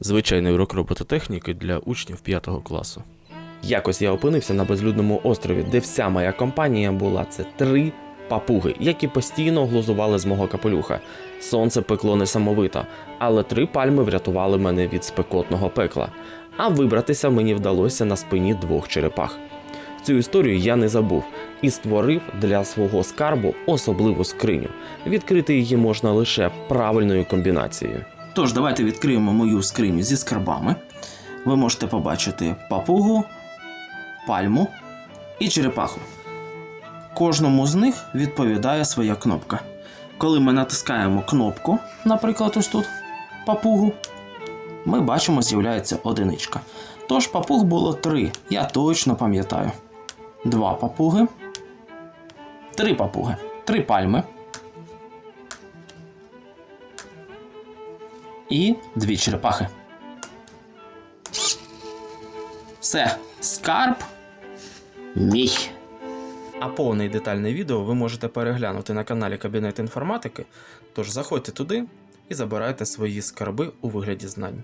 Звичайний урок робототехніки для учнів 5 класу. Якось я опинився на безлюдному острові, де вся моя компанія була це три папуги, які постійно глузували з мого капелюха. Сонце пекло несамовито, але три пальми врятували мене від спекотного пекла. А вибратися мені вдалося на спині двох черепах. Цю історію я не забув і створив для свого скарбу особливу скриню. Відкрити її можна лише правильною комбінацією. Тож, давайте відкриємо мою скриню зі скарбами. Ви можете побачити папугу, пальму і черепаху. Кожному з них відповідає своя кнопка. Коли ми натискаємо кнопку, наприклад, ось тут папугу, ми бачимо, з'являється одиничка. Тож папуг було три, я точно пам'ятаю. Два папуги, три папуги, три пальми. І дві черепахи. Все, скарб мій. А повне і детальне відео ви можете переглянути на каналі Кабінет інформатики, тож заходьте туди і забирайте свої скарби у вигляді знань.